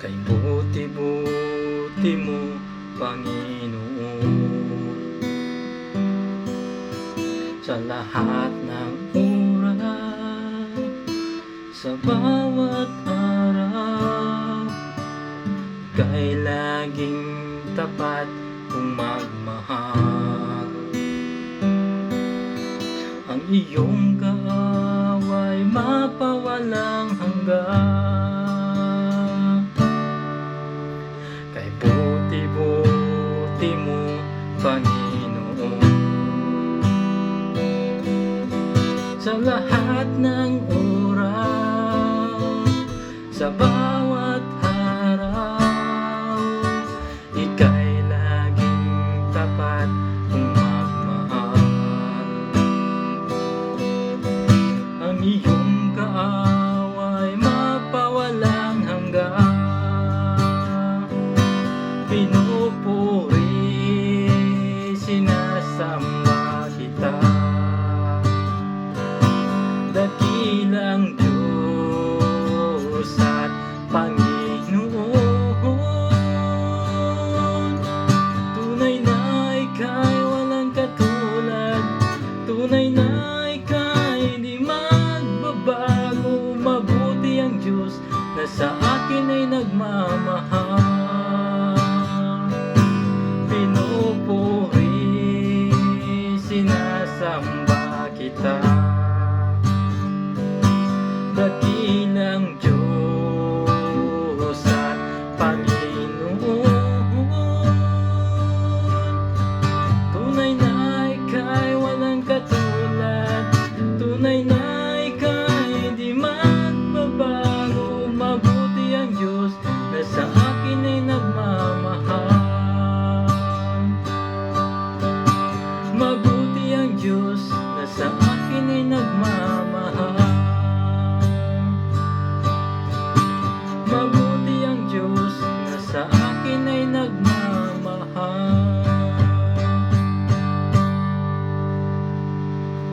Kay buti-buti mo, Panginoon. Sa lahat ng oras Sa bawat araw Kay laging tapat kung magmahal. Ang iyong kaaway mapawalang hanggan Kay buti-buti mo, Panginoon. Sa lahat ng oras Sa bawat araw Ika'y laging tapat kung magmahal Ang iyong walang katulad. Tunay na ika'y di magbabago. Mabuti ang Diyos na sa akin ay nagmamahal Mabuti